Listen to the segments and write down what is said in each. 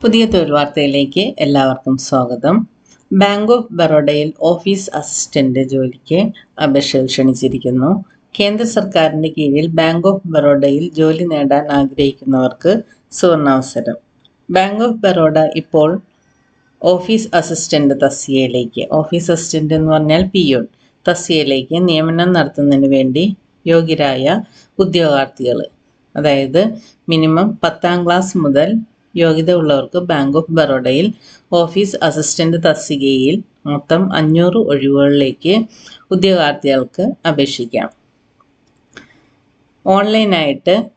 പുതിയ തൊഴിൽ വാർത്തയിലേക്ക് എല്ലാവർക്കും സ്വാഗതം. ബാങ്ക് ഓഫ് ബറോഡയിൽ ഓഫീസ് അസിസ്റ്റന്റ് ജോലിക്ക് അപേക്ഷ ക്ഷണിച്ചിരിക്കുന്നു. കേന്ദ്ര സർക്കാരിന്റെ കീഴിൽ ബാങ്ക് ഓഫ് ബറോഡയിൽ ജോലി നേടാൻ ആഗ്രഹിക്കുന്നവർക്ക് സുവർണാവസരം. ബാങ്ക് ഓഫ് ബറോഡ ഇപ്പോൾ ഓഫീസ് അസിസ്റ്റന്റ് തസ്തികയിലേക്ക് ഓഫീസ് അസിസ്റ്റന്റ് എന്ന് പറഞ്ഞാൽ പി ഒ തസ്തികയിലേക്ക് നിയമനം നടത്തുന്നതിന് വേണ്ടി യോഗ്യരായ ഉദ്യോഗാർത്ഥികൾ അതായത് മിനിമം പത്താം ക്ലാസ് മുതൽ യോഗ്യത ഉള്ളവർക്ക് ബാങ്ക് ഓഫ് ബറോഡയിൽ ഓഫീസ് അസിസ്റ്റന്റ് തസ്തികയിൽ മൊത്തം അഞ്ഞൂറ് ഒഴിവുകളിലേക്ക് ഉദ്യോഗാർത്ഥികൾക്ക് അപേക്ഷിക്കാം. ഓൺലൈനായിട്ട്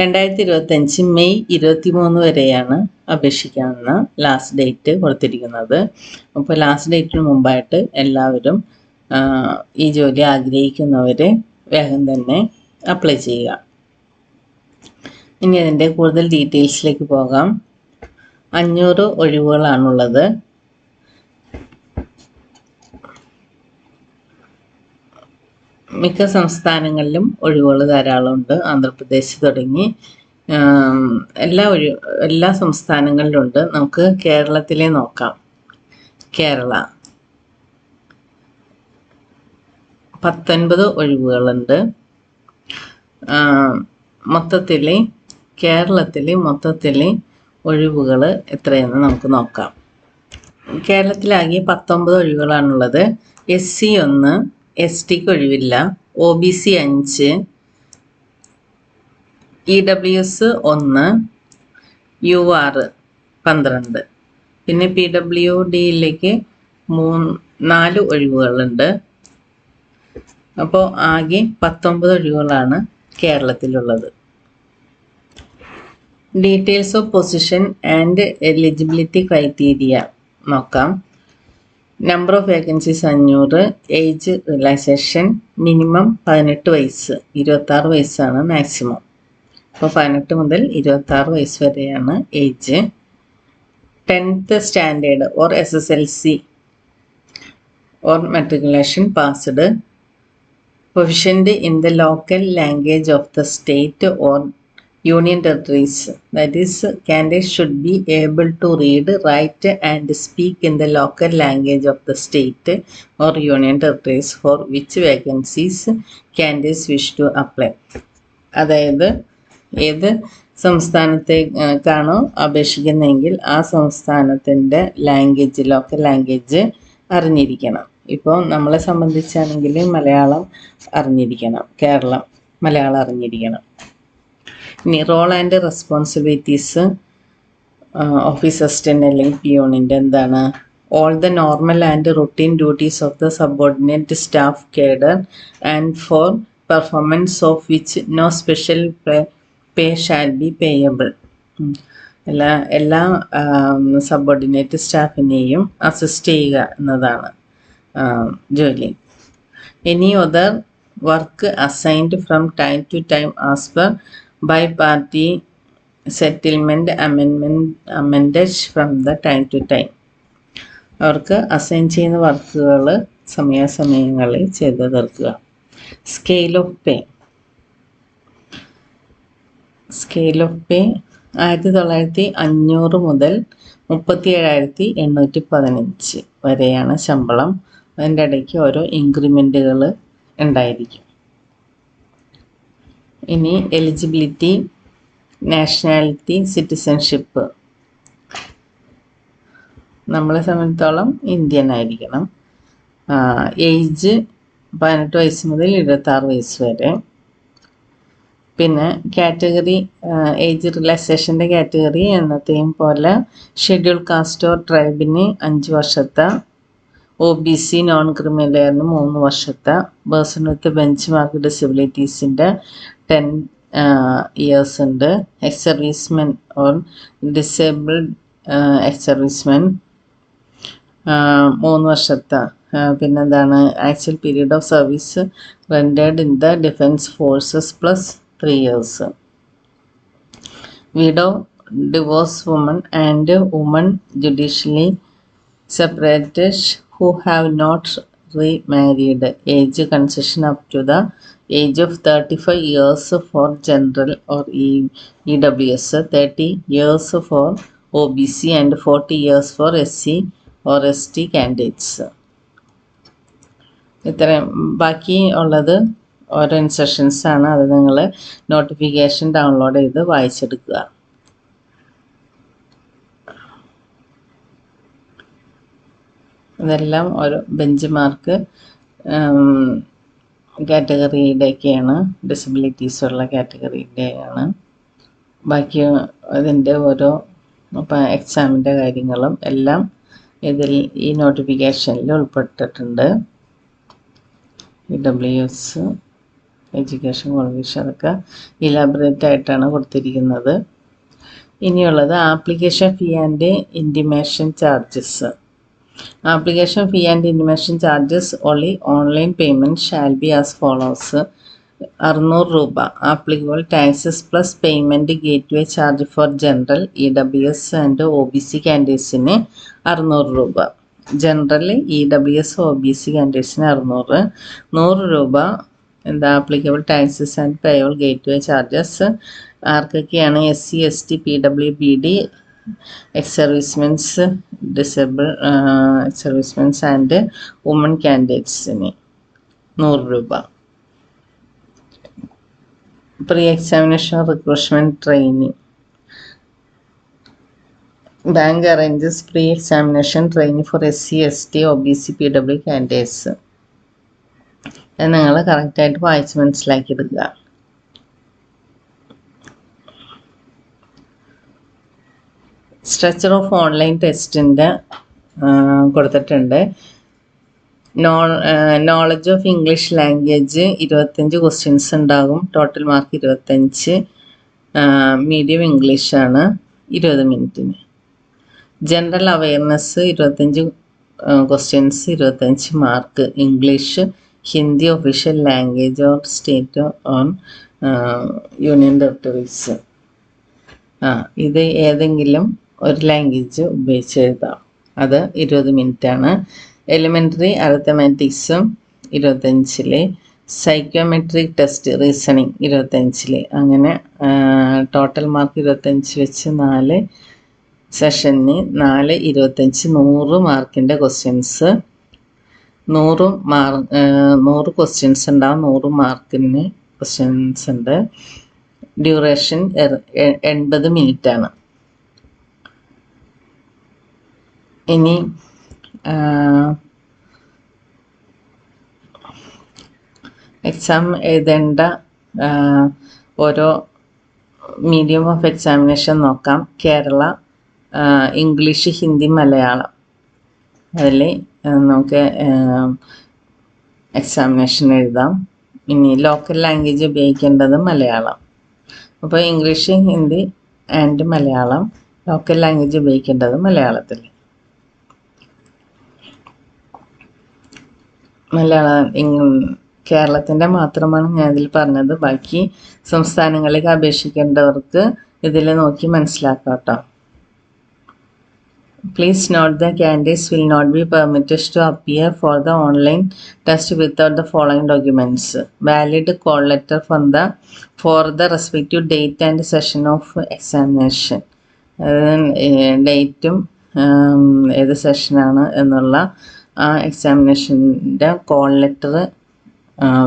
രണ്ടായിരത്തി ഇരുപത്തഞ്ച് മെയ് ഇരുപത്തി മൂന്ന് വരെയാണ് അപേക്ഷിക്കാവുന്ന ലാസ്റ്റ് ഡേറ്റ് കൊടുത്തിരിക്കുന്നത്. അപ്പോൾ ലാസ്റ്റ് ഡേറ്റിന് മുമ്പായിട്ട് എല്ലാവരും ഈ ജോലി ആഗ്രഹിക്കുന്നവരെ വേഗം തന്നെ അപ്ലൈ ചെയ്യുക. ഇനി അതിന്റെ കൂടുതൽ ഡീറ്റെയിൽസിലേക്ക് പോകാം. അഞ്ഞൂറ് ഒഴിവുകളാണുള്ളത്. മിക്ക സംസ്ഥാനങ്ങളിലും ഒഴിവുകൾ ധാരാളമുണ്ട്. ആന്ധ്രാപ്രദേശ് തുടങ്ങി. എല്ലാ ഒഴി എല്ലാ സംസ്ഥാനങ്ങളിലുണ്ട്. നമുക്ക് കേരളത്തിലെ നോക്കാം. കേരള. പത്തൊൻപത് ഒഴിവുകളുണ്ട്. മൊത്തത്തിൽ കേരളത്തിൽ മൊത്തത്തിൽ ഒഴിവുകൾ എത്രയെന്ന് നമുക്ക് നോക്കാം. കേരളത്തിലാകെ പത്തൊമ്പത് ഒഴിവുകളാണുള്ളത്. എസ് സി ഒന്ന് എസ് ടിക്ക് ഒഴിവില്ല. ഒ ബി സി അഞ്ച് ഇ ഡബ്ല്യു എസ് ഒന്ന് യു ആർ പന്ത്രണ്ട്. പിന്നെ പി ഡബ്ല്യു ഡിയിലേക്ക് മൂന്ന് നാല് ഒഴിവുകളുണ്ട്. അപ്പോൾ ആകെ പത്തൊമ്പത് ഒഴിവുകളാണ് കേരളത്തിലുള്ളത്. Details of position and eligibility criteria നോക്കാം. നമ്പർ ഓഫ് വേക്കൻസീസ് അഞ്ഞൂറ്. ഏജ് റിലാക്സേഷൻ മിനിമം പതിനെട്ട് വയസ്സ്. ഇരുപത്താറ് വയസ്സാണ് മാക്സിമം അപ്പോൾ പതിനെട്ട് മുതൽ ഇരുപത്താറ് വയസ്സ് വരെയാണ് age tenth standard or S S L C or matriculation passed proficient in the local language of the state or union territories. That is, candidates should be able to read, write, and speak in the local language of the state or union territories for which vacancies candidates wish to apply. അതായത് ഏത് സംസ്ഥാനത്തേക്കാണോ അപേക്ഷിക്കുന്നതെങ്കിൽ ആ സംസ്ഥാനത്തിന്റെ language local language അറിഞ്ഞിരിക്കണം ഇപ്പോൾ നമ്മളെ സംബന്ധിച്ചാണെങ്കിൽ മലയാളം അറിഞ്ഞിരിക്കണം കേരളം മലയാളം അറിഞ്ഞിരിക്കണം ഇനി role and responsibilities office assistant അല്ലെങ്കിൽ പിയോണിന്റെ എന്താണ്? All the normal and routine duties of the subordinate staff cadre and for performance of which no special pay shall be payable എല്ലാ എല്ലാ സബോർഡിനേറ്റ് സ്റ്റാഫിനെയും അസിസ്റ്റ് ചെയ്യുക എന്നതാണ് ജോലി. Any other work assigned from time to time as per bipartite settlement അമെൻമെന്റ് amendments from the time to time അവർക്ക് assign ചെയ്യുന്ന വർക്കുകൾ സമയാസമയങ്ങളിൽ ചെയ്ത് തീർക്കുക. Scale of pay scale of pay ആയിരത്തി തൊള്ളായിരത്തി അഞ്ഞൂറ് മുതൽ മുപ്പത്തി ഏഴായിരത്തി എണ്ണൂറ്റി പതിനഞ്ച് വരെയാണ് ശമ്പളം. അതിന്റെ ഇടയ്ക്ക് ഓരോ ഇൻക്രിമെന്റുകൾ ഉണ്ടായിരിക്കും. ഇനി എലിജിബിലിറ്റി നാഷണാലിറ്റി സിറ്റിസൺഷിപ്പ് നമ്മളെ സംബന്ധിച്ചോളം ഇന്ത്യൻ ആയിരിക്കണം. ഏജ് പതിനെട്ട് വയസ്സ് മുതൽ ഇരുപത്തി ആറ് വയസ്സ് വരെ. പിന്നെ കാറ്റഗറി ഏജ് റിലാക്സേഷന്റെ കാറ്റഗറി എന്നത്തെയും പോലെ ഷെഡ്യൂൾ കാസ്റ്റ് ഓർ ട്രൈബിന് അഞ്ച് വർഷത്തെ ഒ ബി സി നോൺ ക്രിമിനലായിരുന്നു മൂന്ന് വർഷത്തെ പേഴ്സൺ വിത്ത് ബെഞ്ച് മാർക്ക് ഡിസബിലിറ്റീസിന്റെ ടെൻ ഇയേഴ്സ് ഉണ്ട് ex servicemen or disabled ex servicemen മൂന്ന് വർഷത്തെ പിന്നെന്താണ്? Actual period of service rendered in the defence forces plus three years widow divorce woman and woman judicially and woman judicially separated who have not remarried. Age concession up to the age of 35 years for general or E- EWS, 30 years for O B C and forty years for S C or S T candidates ഇത്രയും ബാക്കി ഉള്ളത് ഓരോ instructions ആണ് അത് നിങ്ങൾ notification download ചെയ്ത് വായിച്ചെടുക്കുക ഇതെല്ലാം ഒരു ബെഞ്ച് മാർക്ക് കാറ്റഗറിയുടെയൊക്കെയാണ് ഡിസബിലിറ്റീസ് ഉള്ള കാറ്റഗറിയുടെയാണ് ബാക്കി അതിന്റെ ഓരോ എക്സാമിന്റെ കാര്യങ്ങളും എല്ലാം ഇതിൽ ഈ നോട്ടിഫിക്കേഷനിൽ ഉൾപ്പെട്ടിട്ടുണ്ട്. E W S education qualification അതൊക്കെ ഇലാബറേറ്റ് ആയിട്ടാണ് കൊടുത്തിരിക്കുന്നത്. ഇനിയുള്ളത് application fee and intimation charges application fee and intimation charges only online payment shall be as follows അറുന്നൂറ് രൂപ. Applicable taxes plus payment gateway charge for general E W S and O B C കാൻഡിഡേറ്റ്സിന് അറുന്നൂറ് രൂപ. General E W S O B C കാൻഡിഡേറ്റ്സിന് അറുന്നൂറ്. നൂറ് രൂപ. എന്താ? Applicable taxes and payable gateway charges ആർക്കൊക്കെയാണ് S C S T P W B D ex servicemens disable ex servicemens and woman കാൻഡിഡേറ്റ്സിന് നൂറ് രൂപ. Pre examination recruitment training bank arranges pre examination training for S C S T O B C P W candidates നിങ്ങൾ കറക്റ്റായിട്ട് വായിച്ച് മനസ്സിലാക്കി structure of online ടെസ്റ്റിന്റെ കൊടുത്തിട്ടുണ്ട്. Knowledge of English language ഇരുപത്തഞ്ച് questions ഉണ്ടാകും. ടോട്ടൽ മാർക്ക് ഇരുപത്തഞ്ച് മീഡിയം ഇംഗ്ലീഷാണ് ഇരുപത് മിനിറ്റിന് ജനറൽ അവയർനെസ് ഇരുപത്തഞ്ച് ക്വസ്റ്റ്യൻസ് ഇരുപത്തഞ്ച് mark English Hindi official language or state on union territories ആ ഇത് ഏതെങ്കിലും ഒരു ലാംഗ്വേജ് ഉപയോഗിച്ച് എഴുതാം. അത് ഇരുപത് മിനിറ്റാണ്. എലിമെന്ററി അരിത്തമാറ്റിക്സും ഇരുപത്തഞ്ചിലെ. സൈക്കോമെട്രിക് ടെസ്റ്റ് റീസണിങ് ഇരുപത്തഞ്ചിലെ. അങ്ങനെ ടോട്ടൽ മാർക്ക് ഇരുപത്തഞ്ച് വെച്ച് നാല്. സെഷന് നാല് ഇരുപത്തഞ്ച് നൂറ് മാർക്കിന്റെ ക്വസ്റ്റ്യൻസ് നൂറ് മാർ നൂറ് ക്വസ്റ്റ്യൻസ് ഉണ്ടാവും നൂറ് മാർക്കിന് ക്വസ്റ്റ്യൻസ് ഉണ്ട്. ഡ്യൂറേഷൻ എൺപത് മിനിറ്റാണ് ഇനി എക്സാം എഴുതേണ്ട ഓരോ മീഡിയം ഓഫ് എക്സാമിനേഷൻ നോക്കാം. കേരള ഇംഗ്ലീഷ് ഹിന്ദി മലയാളം. അതിൽ നമുക്ക് എക്സാമിനേഷൻ എഴുതാം. ഇനി ലോക്കൽ ലാംഗ്വേജ് ഉപയോഗിക്കേണ്ടത് മലയാളം. അപ്പോൾ English Hindi and Malayalam. Local language ഉപയോഗിക്കേണ്ടത് മലയാളത്തിൽ മലയാളം കേരളത്തിന്റെ മാത്രമാണ് ഞാൻ ഇതിൽ പറഞ്ഞത് ബാക്കി സംസ്ഥാനങ്ങളിലേക്ക് അപേക്ഷിക്കേണ്ടവർക്ക് ഇതിൽ നോക്കി മനസ്സിലാക്കാം കേട്ടോ Please note the candidates will not be permitted to appear for the online test without the following documents. Valid call letter from the for the respective date and session of examination. ഡേറ്റും ഏത് സെഷനാണ് എന്നുള്ള ആ എക്സാമിനേഷന്റെ call letter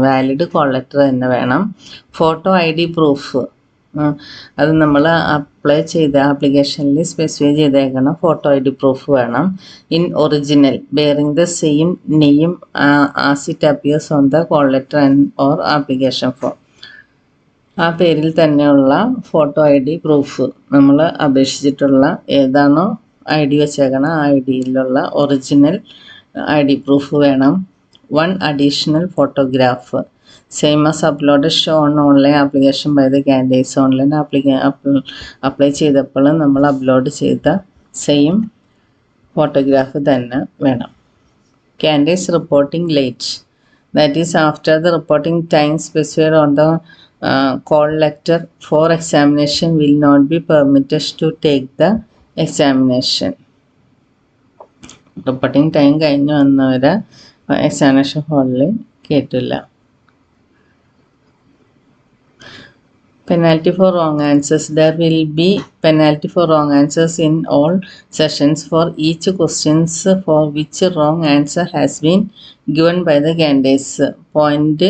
valid call letter തന്നെ വേണം. Photo I D proof അത് നമ്മൾ apply ചെയ്ത ആപ്ലിക്കേഷനിൽ സ്പെസിഫൈ ചെയ്തേക്കണം ഫോട്ടോ ഐ ഡി പ്രൂഫ് വേണം. In original bearing the same name as it appears on the call letter and or application form ആ പേരിൽ തന്നെയുള്ള ഫോട്ടോ ഐ ഡി പ്രൂഫ് നമ്മൾ അപേക്ഷിച്ചിട്ടുള്ള ഏതാണോ ഐ ഡി വെച്ചേക്കണം ആ ഐ ഡിയിലുള്ള ഒറിജിനൽ ഐ ഡി പ്രൂഫ് വേണം. One additional photograph same as upload show on online application by the candidates online ആപ്ലിക്കേ apply ചെയ്തപ്പോൾ നമ്മൾ അപ്ലോഡ് ചെയ്ത സെയിം ഫോട്ടോഗ്രാഫ് തന്നെ വേണം. Candidates reporting late that is after the reporting time specified on the call letter for examination will not be permitted to take the examination reporting time കഴിഞ്ഞു വന്നവരെ examination ഹാളിൽ കേട്ടില്ല penalty for wrong answers there will be penalty for wrong answers in all sessions for each questions for which wrong answer has been given by the candidates point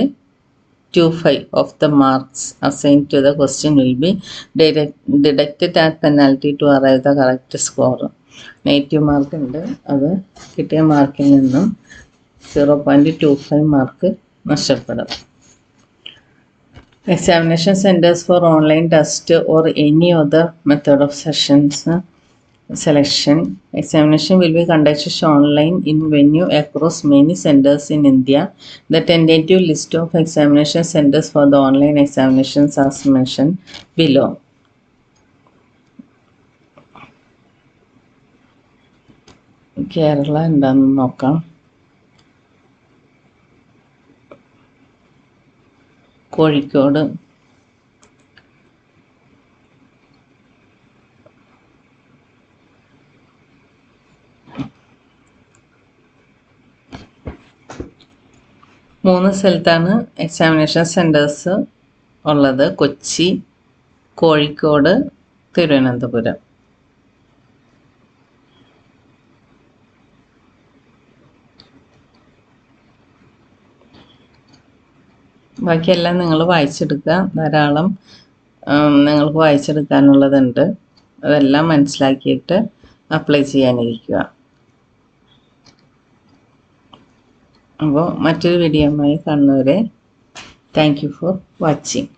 25 of the marks assigned to the question will be deduct- deducted at penalty to arrive the correct score Negative mark ഉണ്ട് അത് കിട്ടിയ മാർക്കിൽ നിന്നും zero point two five mark നഷ്ടപ്പെടും centers for online test or any other method of sessions uh, selection examination will be conducted online in venue across many centers in india the tentative list of examination centers for the online examinations as mentioned Kerala എന്താണെന്ന് നോക്കാം. കോഴിക്കോട്. മൂന്ന് സ്ഥലത്താണ് examination centres ഉള്ളത്. കൊച്ചി കോഴിക്കോട് തിരുവനന്തപുരം. ബാക്കിയെല്ലാം നിങ്ങൾ വായിച്ചെടുക്കുക. ധാരാളം നിങ്ങൾക്ക് വായിച്ചെടുക്കാനുള്ളതുണ്ട്. അതെല്ലാം മനസ്സിലാക്കിയിട്ട് അപ്ലൈ ചെയ്യാനിരിക്കുക. അപ്പോൾ മറ്റൊരു വീഡിയോ വീഡിയോയുമായി കാണുന്നവരെ താങ്ക് യു ഫോർ വാച്ചിങ്